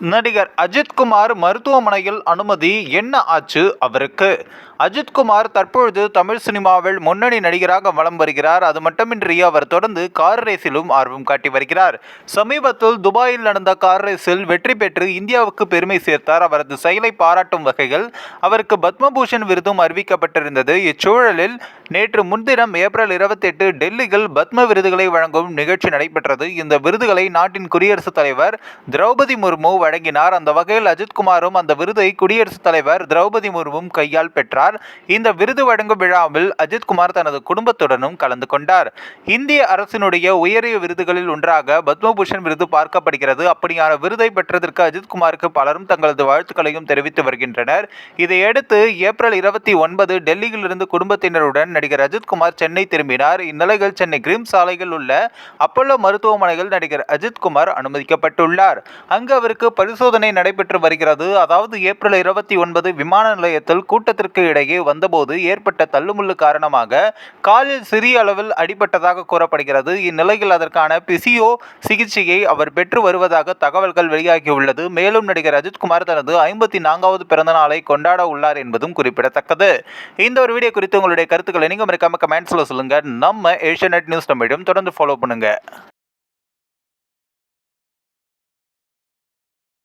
நடிகர் அஜித்குமார் மருத்துவமனையில் அனுமதி என்ன ஆச்சு அவருக்கு? அஜித்குமார் தற்பொழுது தமிழ் சினிமாவில் முன்னணி நடிகராக வலம் வருகிறார். அது மட்டுமின்றி அவர் தொடர்ந்து கார் ரேஸிலும் ஆர்வம் காட்டி வருகிறார். சமீபத்தில் துபாயில் நடந்த கார் ரேஸில் வெற்றி பெற்று இந்தியாவுக்கு பெருமை சேர்த்தார். அவரது செயலை பாராட்டும் வகையில் அவருக்கு பத்மபூஷன் விருதும் அறிவிக்கப்பட்டிருந்தது. இச்சூழலில் நேற்று முன்தினம் ஏப்ரல் இருபத்தி எட்டு டெல்லியில் பத்ம விருதுகளை வழங்கும் நிகழ்ச்சி நடைபெற்றது. இந்த விருதுகளை நாட்டின் குடியரசுத் தலைவர் திரௌபதி முர்மு வழங்கினார். அந்த வகையில் அஜித்குமாரும் அந்த விருதை குடியரசுத் தலைவர் திரௌபதி முர்மும் கையால் பெற்றார். இந்த விருது வழங்கும் விழாவில் அஜித்குமார் தனது குடும்பத்துடனும் கலந்து கொண்டார். இந்திய அரசினுடைய உயரிய விருதுகளில் ஒன்றாக பத்மபூஷன் விருது பார்க்கப்படுகிறது. அப்படியான விருதை பெற்றதற்கு அஜித்குமாருக்கு பலரும் தங்களது வாழ்த்துக்களையும் தெரிவித்து வருகின்றனர். இதையடுத்து ஏப்ரல் இருபத்தி ஒன்பது டெல்லியிலிருந்து குடும்பத்தினருடன் நடிகர் அஜித்குமார் சென்னை திரும்பினார். இந்நிலையில் சென்னை கிரீம் சாலையில் உள்ள அப்பல்லோ மருத்துவமனையில் நடிகர் அஜித்குமார் அனுமதிக்கப்பட்டுள்ளார். அங்கு அவருக்கு பரிசோதனை நடைபெற்று வருகிறது. அதாவது ஏப்ரல் இருபத்தி ஒன்பது விமான நிலையத்தில் கூட்டத்திற்கு இடையே வந்தபோது ஏற்பட்ட தள்ளுமுள்ளு காரணமாக காலில் சிறிய அளவில் அடிபட்டதாக கூறப்படுகிறது. இந்நிலையில் அதற்கான பிசியோ சிகிச்சையை அவர் பெற்று வருவதாக தகவல்கள் வெளியாகியுள்ளது. மேலும் நடிகர் அஜித்குமார் தனது ஐம்பத்தி நான்காவது பிறந்த நாளை கொண்டாட உள்ளார் என்பதும் குறிப்பிடத்தக்கது. இந்த ஒரு வீடியோ குறித்து உங்களுடைய கருத்துக்களை நீங்கள் மறக்காம கமெண்ட்ஸில் சொல்லுங்கள் நம்ம ஏஷியா நியூஸ் தமிழும் தொடர்ந்து ஃபாலோ பண்ணுங்கள்